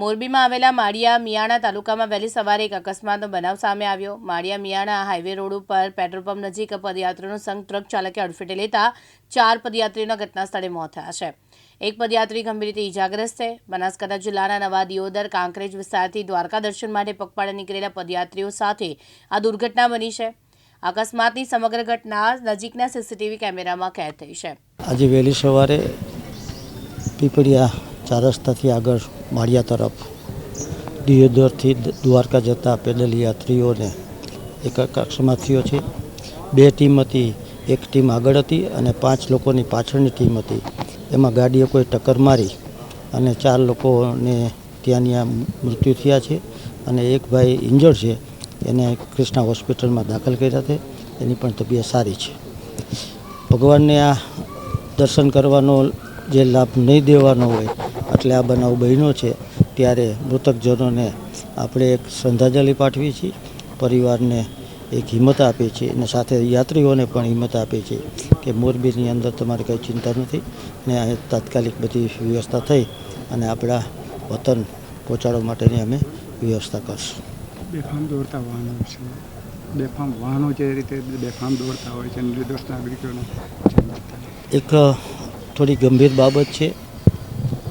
મોરબીમાં આવેલા માળિયા મિયાણા તાલુકામાં વહેલી સવારે એક અકસ્માતનો બનાવ સામે આવ્યો. માળિયા મિયાણા હાઈવે રોડ ઉપર પેટ્રોલ પંપ નજીક પદયાત્રીનો સંઘ ટ્રક ચાલકે અડફેટે લેતા ચાર પદયાત્રીઓના ઘટના સ્થળે મોત થયા છે. એક પદયાત્રી ગંભીર રીતે ઈજાગ્રસ્ત છે. બનાસકાંઠા જિલ્લાના નવા દિયોદર, કાંકરેજ વિસ્તારથી દ્વારકા દર્શન માટે પગપાળા નીકળેલા પદયાત્રીઓ સાથે આ દુર્ઘટના બની છે. અકસ્માતની સમગ્ર ઘટના નજીકના સીસીટીવી કેમેરામાં કેદ થઈ છે. આજે વહેલી સવારે પીપળિયા ચાર રસ્તાથી આગળ માળિયા તરફ. દિયોદરથી દ્વારકા જતા પેદલ યાત્રીઓને એક કક્ષમાં છે. બે ટીમ હતી, એક ટીમ આગળ હતી અને પાંચ લોકોની પાછળની ટીમ હતી. એમાં ગાડીએ કોઈ ટક્કર મારી અને ચાર લોકોને ત્યાંની ત્યાં મૃત્યુ થયા છે અને એક ભાઈ ઇન્જર્ડ છે, એને કૃષ્ણા હોસ્પિટલમાં દાખલ કર્યા છે. એની પણ તબિયત સારી છે. ભગવાનને આ દર્શન કરવાનો જે લાભ નહીં દેવાનો હોય એટલે આ બનાવ બન્યો છે ત્યારે મૃતકજનોને આપણે એક શ્રદ્ધાંજલિ પાઠવી છીએ પરિવારને એક હિંમત આપીએ છીએ અને સાથે યાત્રીઓને પણ હિંમત આપીએ છીએ કે મોરબીની અંદર તમારે કંઈ ચિંતા નથી ને આ તાત્કાલિક બધી વ્યવસ્થા થઈ અને આપણા વતન પહોંચાડવા માટેની અમે વ્યવસ્થા કરશું. બેફામ દોડતા વાહનો છે. બેફામ વાહનો જે રીતે બેફામ દોડતા હોય છે નિર્દોષ નાગરિકોને એક થોડી ગંભીર બાબત છે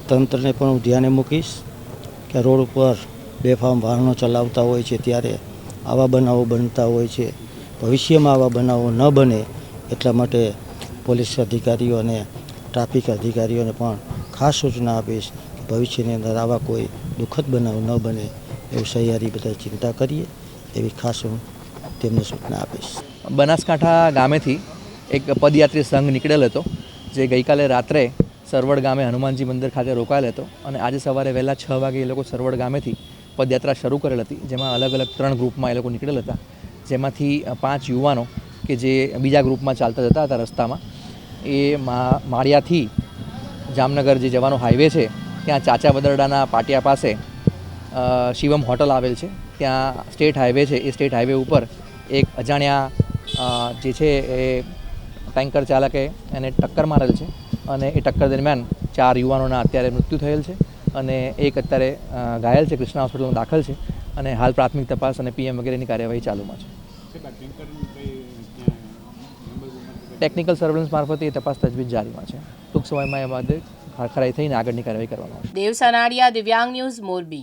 તંત્રને પણ હું ધ્યાને મૂકીશ કે રોડ ઉપર બેફામ વાહનો ચલાવતા હોય છે ત્યારે આવા બનાવો બનતા હોય છે. ભવિષ્યમાં આવા બનાવો ન બને એટલા માટે પોલીસ અધિકારીઓ અને ટ્રાફિક અધિકારીઓને પણ ખાસ સૂચના આપીશ કે ભવિષ્યની અંદર આવા કોઈ દુઃખદ બનાવ ન બને એવું સહિયારી બધા ચિંતા કરીએ એવી ખાસ હું તેમને સૂચના આપીશ. બનાસકાંઠા ગામેથી એક પદયાત્રી સંઘ નીકળેલ હતો, જે ગઈકાલે રાત્રે સરવડ ગામે હનુમાનજી મંદિર ખાતે રોકાયેલ હતો અને આજે સવારે વહેલા છ વાગે એ લોકો સરવડ ગામેથી પદયાત્રા શરૂ કરેલ હતી, જેમાં અલગ અલગ ત્રણ ગ્રુપમાં એ લોકો નીકળેલ હતા. જેમાંથી પાંચ યુવાનો કે જે બીજા ગ્રુપમાં ચાલતા જતા હતા રસ્તામાં, એ માળિયાથી જામનગર જે જવાનો હાઈવે છે, ત્યાં ચાચા બદરડાના પાટિયા પાસે શિવમ હોટલ આવેલ છે. ત્યાં સ્ટેટ હાઈવે છે, એ સ્ટેટ હાઈવે ઉપર એક અજાણ્યા જે છે એ ટેન્કર ચાલકે એને ટક્કર મારેલ છે. અને એ ટક્કર દરમિયાન ચાર યુવાનોના અત્યારે મૃત્યુ થયેલ છે અને એક અત્યારે ઘાયલ છે કૃષ્ણા હોસ્પિટલમાં દાખલ છે અને હાલ પ્રાથમિક તપાસ અને પીએમ વગેરેની કાર્યવાહી ચાલુમાં છે. ટેકનિકલ સર્વેલન્સ મારફતે એ તપાસ તજવીજ જારીમાં છે. ટૂંક સમયમાં એ બાદ ખરાઈ થઈને આગળની કાર્યવાહી કરવામાં આવશે. દેવ સનાડિયા દિવ્યાંગ ન્યૂઝ મોરબી.